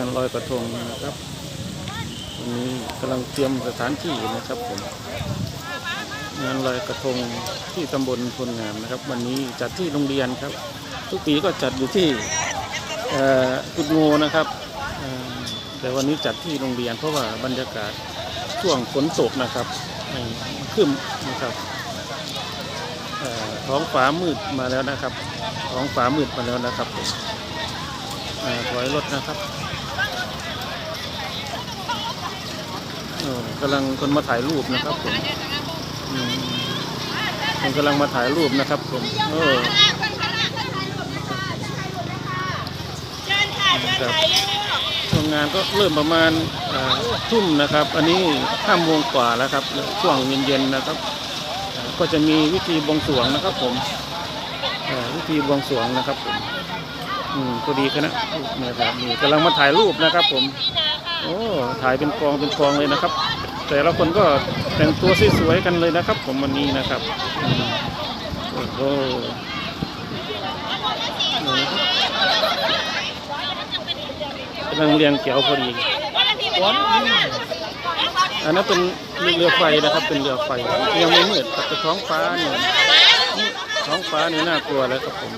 านลอยกระทงนะครับวันนี้กำลังเตรียมสถานที่นะครับผมงานลอยกระทงที่ตำบลพลงามนะครับ วันนี้จัดที่โรงเรียนครับ ทุกปีก็จัดอยู่ที่กุดโงนะครับแต่วันนี้จัดที่โรงเรียนเพราะว่าบรรยากาศช่วงฝนตกนะครับขึ้นนะครับเอ่อท้องฟ้ามืดมาแล้วนะครับท้องฟ้ามืดมาแล้วนะครับถอยรถนะครับเออ กำลังคนมาถ่ายรูปนะครับผมอืมคนกำลังมาถ่ายรูปนะครับผมเออครับช่วงงานก็เริ่มประมาณอ่าทุ่มนะครับ อันนี้ห้าโมงกว่าแล้วครับ ช่วงเย็นๆนะครับอ่าก็จะมีวิธีบวงสรวงนะครับผมอ่าวิธีบวงสรวงนะครับผมอืมพอดีคณะนะครับนี่กำลังมาถ่ายรูปนะครับผม โอ้ ถ่ายเป็นกองเป็นกองเลยนะครับ แต่ละคนก็แต่งตัวสวยๆกันเลยนะครับ ผมวันนี้นะครับโอ้โหนี่กำลังเรียงเขียวพอดีอันนั้นเป็นเรือไฟนะครับ เป็นเรือไฟยังไม่มืดแต่ท้องฟ้าเนี่ยท้องฟ้านี่น่ากลัวแล้วครับผม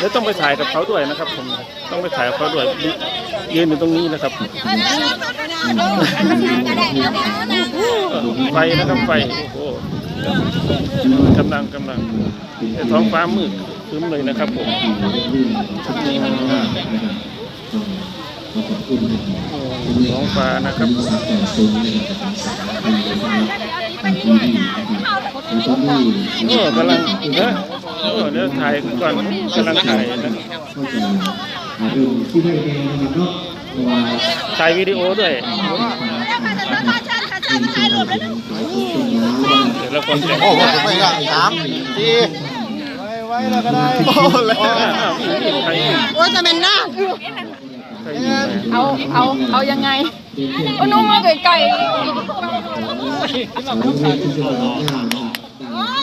แล้วต้องไปถ่ายกับเขาด้วยนะครับผมต้องไปถ่ายกับเขาด้วยยืนอยู่ตรงนี้นะครับไฟนะครับไฟโอ้กำลังกำลังท้องฟ้ามืดคึ้มเลยนะครับผมท้องฟ้านะครับโอ้กำลังนะเดี๋ยวถ่ายก่อนกำลังถ่ายนะที่ได้เองนะครับเนาะถ่ายวิดีโอด้วยเดี๋ยวเราคนแต่งโอ้โหไม่ก็สามสี่ไว้แล้วก็ได้โอ้เลยโอ้จะเป็นหน้าอีกเอาเอาเอายังไงโอ้นุ่มมาไกลโอ้ย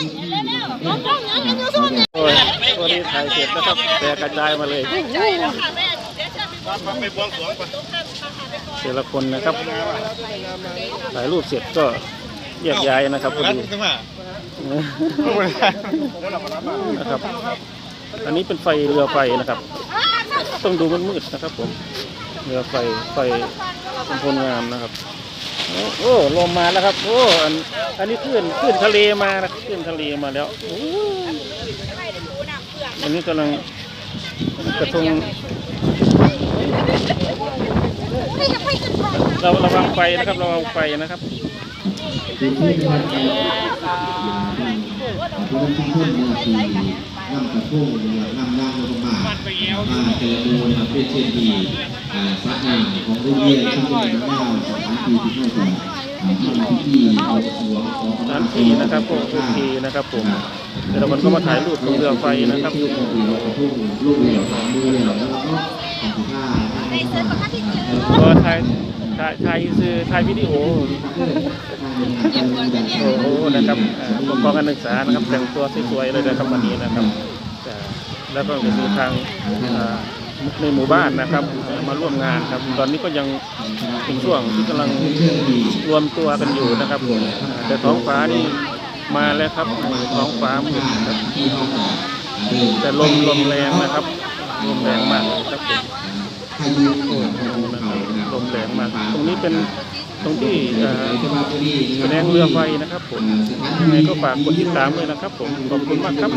ตั ตัวนี้ถ่ายเสร็จนะครับแต่กระจายมาเลยแต่ละคนนะครับถ่ายรูปเสร็จก็แยกย้ายนะครับพอดีนะครับ อันนี้เป็นไฟเรือไฟนะครับ ต้องดูมันมืดๆนะครับผมเรือไฟไฟเป็นพลงามนะครับโอ้โอ้ลมมาแล้วครับ โอ้อันอันนี้ขึ้นขึ้นทะเลมานะขึ้นทะเลมาแล้วโอ้ อันนี้กำลังกระทงเราระวังไฟนะครับระวังไฟนะครับเป็นที่นะครับผู้นำชุมชนนะครับที่นำกรงนะครับนำนางลงมามาเจอดูนะครับเป็นเช่นดีอ่าสระน้ำของโรงเรียนที่เป็นน้ำสถานที่ที่เข้าใจอ่ทำพิธีเอาสวงของสถานที่นะครับพวกทุกทีนะครับผม แต่ละคนก็มาถ่ายรูปตรงเรือไฟนะครับกติเราจะพุ่งลูกเหลี่ยมสามมือเหลี่ยมแล้วก็ถ่ายถ่ายถ่ายซื้อถ่ายวิดีโอโอ้โหนะครับอุปกรณ์การศึกษานะครับแต่งตัวสวยๆเลยนะครับวันนี้นะครับแล้วก็มีทางในหมู่บ้านนะครับมาร่วมงานครับ ตอนนี้ก็ยังเป็นช่วงที่กำลังรวมตัวกันอยู่นะครับ แต่ท้องฟ้านี่ มาแล้วครับท้องฟ้ามืดครับแต่ลมลมแรงนะครับลมแรงมากครับผมโอ้โหนะครับลมแรงมาก ตรงนี้เป็นตรงที่แสดงเรือไฟนะครับผมยังไงก็ฝากกดติดตามด้วยนะครับผมขอบคุณมากครับ